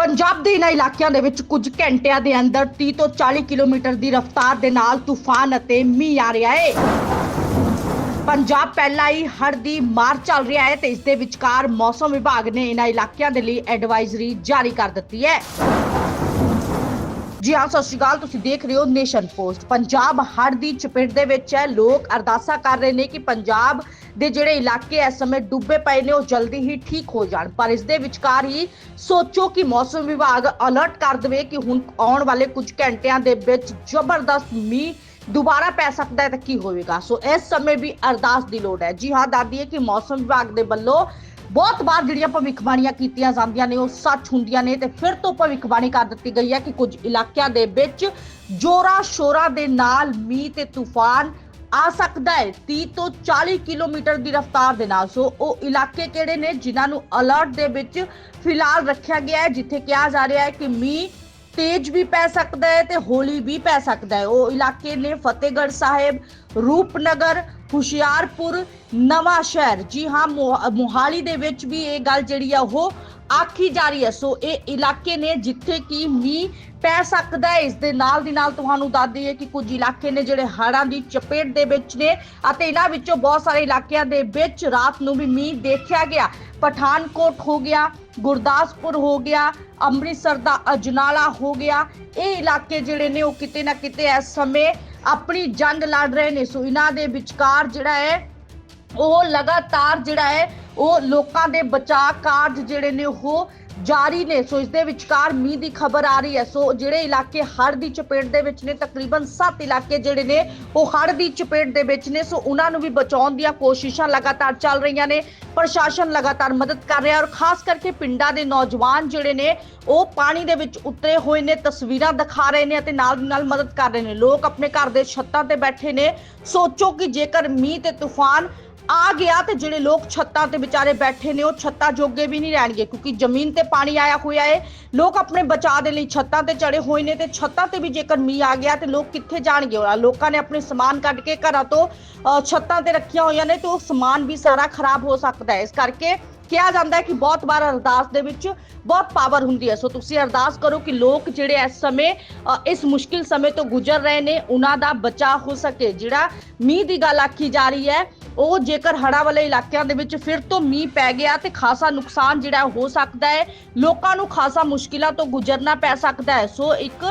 ਪੰਜਾਬ ਦੇ ਇਹਨਾਂ ਇਲਾਕਿਆਂ ਦੇ ਵਿੱਚ ਕੁਝ ਘੰਟਿਆਂ ਦੇ ਅੰਦਰ 30 ਤੋਂ 40 ਕਿਲੋਮੀਟਰ ਦੀ ਰਫ਼ਤਾਰ ਦੇ ਨਾਲ ਤੂਫਾਨ ਅਤੇ ਮੀਂਹ ਆ ਰਿਹਾ ਹੈ ਪੰਜਾਬ ਪਹਿਲਾਂ ਹੀ ਹੜ੍ਹ ਦੀ ਮਾਰ ਚੱਲ ਰਿਹਾ ਹੈ ਤੇ ਇਸ ਦੇ ਵਿਚਕਾਰ ਮੌਸਮ ਵਿਭਾਗ ਨੇ ਇਹਨਾਂ ਇਲਾਕਿਆਂ ਦੇ ਲਈ ਐਡਵਾਈਜ਼ਰੀ ਜਾਰੀ ਕਰ ਦਿੱਤੀ ਹੈ। ਜੀ ਹਾਂ, ਸਤਿ ਸ਼੍ਰੀ ਅਕਾਲ। ਤੁਸੀਂ ਦੇਖ ਰਹੇ ਹੋ ਨੇਸ਼ਨ ਪੋਸਟ। ਪੰਜਾਬ ਹੜ੍ਹ ਦੀ ਚਪੇਟ ਦੇ ਵਿੱਚ ਹੈ। ਲੋਕ ਅਰਦਾਸਾ ਕਰ ਰਹੇ ਨੇ ਕਿ ਪੰਜਾਬ ਦੇ ਜਿਹੜੇ ਇਲਾਕੇ ਇਸ ਸਮੇਂ ਡੁੱਬੇ ਪਏ ਨੇ, ਉਹ ਜਲਦੀ ਹੀ ਠੀਕ ਹੋ ਜਾਣ। ਪਰ ਇਸ ਦੇ ਵਿਚਕਾਰ ਹੀ ਸੋਚੋ ਕਿ ਮੌਸਮ ਵਿਭਾਗ ਅਲਰਟ ਕਰ ਦੇਵੇ ਕਿ ਹੁਣ ਆਉਣ ਵਾਲੇ ਕੁਝ ਘੰਟਿਆਂ ਦੇ ਵਿੱਚ ਜ਼ਬਰਦਸਤ ਮੀਂਹ ਦੁਬਾਰਾ ਪੈ ਸਕਦਾ ਹੈ ਤਾਂ ਕੀ ਹੋਵੇਗਾ? ਸੋ ਇਸ ਸਮੇਂ ਵੀ ਅਰਦਾਸ ਦੀ ਲੋੜ ਹੈ। ਜੀ ਹਾਂ ਦਾਦੀ ਹੈ ਕਿ ਮੌਸਮ ਵਿਭਾਗ ਦੇ ਵੱਲੋਂ ਬਹੁਤ ਵਾਰ ਜਿਹੜੀਆਂ ਭਵਿੱਖਬਾਣੀਆਂ ਕੀਤੀਆਂ ਜਾਂਦੀਆਂ ਨੇ, ਉਹ ਸੱਚ ਹੁੰਦੀਆਂ ਨੇ ਤੇ ਫਿਰ ਤੋਂ ਭਵਿੱਖਬਾਣੀ ਕਰ ਦਿੱਤੀ ਗਈ ਹੈ ਕਿ ਕੁਝ ਇਲਾਕਿਆਂ ਦੇ ਵਿੱਚ ਜੋਰਾ ਸ਼ੋਰਾ ਦੇ ਨਾਲ ਮੀਂਹ ਤੇ ਤੂਫਾਨ ਆ ਸਕਦਾ ਹੈ। 30 ਤੋਂ 40 ਕਿਲੋਮੀਟਰ ਦੀ ਰਫ਼ਤਾਰ ਦੇ ਨਾਲ। ਸੋ ਉਹ ਇਲਾਕੇ ਕਿਹੜੇ ਨੇ ਜਿਨ੍ਹਾਂ ਨੂੰ ਅਲਰਟ ਦੇ ਵਿੱਚ ਫਿਲਹਾਲ ਰੱਖਿਆ ਗਿਆ ਹੈ, ਜਿੱਥੇ ਕਿਹਾ ਜਾ ਰਿਹਾ ਹੈ ਕਿ ਮੀਂਹ ਤੇਜ਼ ਵੀ ਪੈ ਸਕਦਾ ਹੈ ਤੇ ਹੌਲੀ ਵੀ ਪੈ ਸਕਦਾ ਹੈ। ਉਹ ਇਲਾਕੇ ਨੇ ਫਤਿਹਗੜ੍ਹ ਸਾਹਿਬ, ਰੂਪਨਗਰ ਹੁਸ਼ਿਆਰਪੁਰ ਨਵਾਂ ਸ਼ਹਿਰ। ਜੀ ਹਾਂ, ਮੋਹ- ਮੋਹਾਲੀ ਦੇ ਵਿੱਚ ਵੀ ਇਹ ਗੱਲ ਜਿਹੜੀ ਆ, ਉਹ ਆਖੀ ਜਾ ਰਹੀ ਹੈ ਸੋ ਇਹ ਇਲਾਕੇ ਨੇ ਜਿੱਥੇ ਕਿ ਮੀਂਹ ਪੈ ਸਕਦਾ ਹੈ, ਇਸ ਦੇ ਨਾਲ ਦੀ ਨਾਲ ਤੁਹਾਨੂੰ ਦੱਸ ਦਈਏ ਕਿ ਕੁਝ ਇਲਾਕੇ ਨੇ ਜਿਹੜੇ ਹੜ੍ਹਾਂ ਦੀ ਚਪੇਟ ਦੇ ਵਿੱਚ ਨੇ ਅਤੇ ਇਹਨਾਂ ਵਿੱਚੋਂ ਬਹੁਤ ਸਾਰੇ ਇਲਾਕਿਆਂ ਦੇ ਵਿੱਚ ਰਾਤ ਨੂੰ ਵੀ ਮੀਂਹ ਦੇਖਿਆ ਗਿਆ। ਪਠਾਨਕੋਟ ਹੋ ਗਿਆ ਗੁਰਦਾਸਪੁਰ ਹੋ ਗਿਆ, ਅੰਮ੍ਰਿਤਸਰ ਦਾ ਅਜਨਾਲਾ ਹੋ ਗਿਆ। ਇਹ ਇਲਾਕੇ ਜਿਹੜੇ ਨੇ ਉਹ ਕਿਤੇ ਨਾ ਕਿਤੇ ਇਸ ਸਮੇਂ ਆਪਣੀ ਜੰਗ ਲੜ ਰਹੇ ਨੇ। ਸੋ ਇਹਨਾਂ ਦੇ ਵਿਚਕਾਰ ਜਿਹੜਾ ਹੈ, ਉਹ ਲਗਾਤਾਰ ਜਿਹੜਾ ਹੈ, ਉਹ ਲੋਕਾਂ ਦੇ ਬਚਾਅ ਕਾਰਜ ਜਿਹੜੇ ਨੇ ਉਹ ਜਾਰੀ ਨੇ। ਸੋ ਇਸ ਦੇ ਵਿਚਕਾਰ ਮੀਂਹ ਦੀ ਖਬਰ ਆ ਰਹੀ ਹੈ। ਸੋ ਜਿਹੜੇ ਇਲਾਕੇ ਹੜ੍ਹ ਦੀ ਚਪੇਟ ਦੇ ਵਿੱਚ ਨੇ, ਤਕਰੀਬਨ 7 ਇਲਾਕੇ ਜਿਹੜੇ ਨੇ, ਉਹ ਹੜ੍ਹ ਦੀ ਚਪੇਟ ਦੇ ਵਿੱਚ ਨੇ। ਸੋ ਉਹਨਾਂ ਨੂੰ ਵੀ ਬਚਾਉਣ ਦੀਆਂ ਕੋਸ਼ਿਸ਼ਾਂ ਲਗਾਤਾਰ ਚੱਲ ਰਹੀਆਂ ਨੇ। ਪ੍ਰਸ਼ਾਸਨ ਲਗਾਤਾਰ ਮਦਦ ਕਰ ਰਿਹਾ ਔਰ ਖਾਸ ਕਰਕੇ ਪਿੰਡਾਂ ਦੇ ਨੌਜਵਾਨ ਜਿਹੜੇ ਨੇ, ਉਹ ਪਾਣੀ ਦੇ ਵਿੱਚ ਉਤਰੇ ਹੋਏ ਨੇ, ਤਸਵੀਰਾਂ ਦਿਖਾ ਰਹੇ ਨੇ ਅਤੇ ਨਾਲ ਦੀ ਨਾਲ ਮਦਦ ਕਰ ਰਹੇ ਨੇ। ਲੋਕ ਆਪਣੇ ਘਰ ਦੇ ਛੱਤਾਂ ਤੇ ਬੈਠੇ ਨੇ। ਸੋਚੋ ਕਿ ਜੇਕਰ ਮੀਂਹ ਤੇ ਤੂਫਾਨ ਆ ਗਿਆ ਤੇ ਜਿਹੜੇ ਲੋਕ ਛੱਤਾਂ ਤੇ ਵਿਚਾਰੇ ਬੈਠੇ ਨੇ, ਉਹ ਛੱਤਾਂ ਜੋਗੇ ਵੀ ਨਹੀਂ ਰਹਿਣਗੇ, ਕਿਉਂਕਿ ਜ਼ਮੀਨ ਤੇ ਪਾਣੀ ਆਇਆ ਹੋਇਆ ਹੈ ਲੋਕ ਆਪਣੇ ਬਚਾਅ ਦੇ ਲਈ ਛੱਤਾਂ ਤੇ ਚੜੇ ਹੋਏ ਨੇ ਤੇ ਛੱਤਾਂ ਤੇ ਵੀ ਜੇਕਰ ਮੀਂਹ ਆ ਗਿਆ ਤੇ ਲੋਕ ਕਿੱਥੇ ਜਾਣਗੇ? ਉਹ ਲੋਕਾਂ ਨੇ ਆਪਣੇ ਸਮਾਨ ਕੱਢ ਕੇ ਘਰਾਂ ਤੋਂ ਅ, ਛੱਤਾਂ ਤੇ ਰੱਖੀਆਂ ਹੋਈਆਂ ਨੇ ਤੇ ਉਹ ਸਮਾਨ ਵੀ ਸਾਰਾ ਖਰਾਬ ਹੋ ਸਕਦਾ ਹੈ। ਇਸ ਕਰਕੇ ਕਿਹਾ ਜਾਂਦਾ ਹੈ ਕਿ ਬਹੁਤ ਵਾਰ ਅਰਦਾਸ ਦੇ ਵਿੱਚ ਬਹੁਤ ਪਾਵਰ ਹੁੰਦੀ ਹੈ। ਸੋ ਤੁਸੀਂ ਅਰਦਾਸ ਕਰੋ ਕਿ ਲੋਕ ਜਿਹੜੇ ਇਸ ਸਮੇਂ ਇਸ ਮੁਸ਼ਕਿਲ ਸਮੇਂ ਤੋਂ ਗੁਜ਼ਰ ਰਹੇ ਨੇ, ਉਹਨਾਂ ਦਾ ਬਚਾਅ ਹੋ ਸਕੇ। ਜਿਹੜਾ ਮੀਂਹ ਦੀ ਗੱਲ ਆਖੀ ਜਾ ਰਹੀ ਹੈ, ਉਹ ਜੇਕਰ ਹੜ੍ਹਾਂ ਵਾਲੇ ਇਲਾਕਿਆਂ ਦੇ ਵਿੱਚ ਫਿਰ ਤੋਂ ਮੀਂਹ ਪੈ ਗਿਆ ਤੇ ਖਾਸਾ ਨੁਕਸਾਨ ਜਿਹੜਾ ਹੋ ਸਕਦਾ ਹੈ, ਲੋਕਾਂ ਨੂੰ ਖਾਸਾ ਮੁਸ਼ਕਿਲਾਂ ਤੋਂ ਗੁਜ਼ਰਨਾ ਪੈ ਸਕਦਾ ਹੈ। ਸੋ ਇੱਕ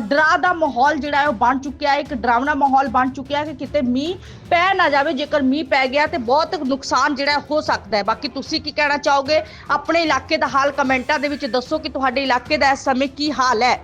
ਡਰਾ ਦਾ ਮਾਹੌਲ ਜਿਹੜਾ ਹੈ ਉਹ ਬਣ ਚੁੱਕਿਆ ਹੈ, ਇੱਕ ਡਰਾਵਣਾ ਮਾਹੌਲ ਬਣ ਚੁੱਕਿਆ ਹੈ ਕਿ ਕਿਤੇ ਮੀਂਹ ਪੈ ਨਾ ਜਾਵੇ। ਜੇਕਰ ਮੀਂਹ ਪੈ ਗਿਆ ਤੇ ਬਹੁਤ ਨੁਕਸਾਨ ਜਿਹੜਾ ਹੋ ਸਕਦਾ ਹੈ। ਬਾਕੀ ਤੁਸੀਂ ਕੀ ਕਹਿਣਾ ਚਾਹੋਗੇ? ਆਪਣੇ ਇਲਾਕੇ ਦਾ ਹਾਲ ਕਮੈਂਟਾਂ ਦੇ ਵਿੱਚ ਦੱਸੋ ਕਿ ਤੁਹਾਡੇ ਇਲਾਕੇ ਦਾ ਇਸ ਸਮੇਂ ਕੀ ਹਾਲ ਹੈ?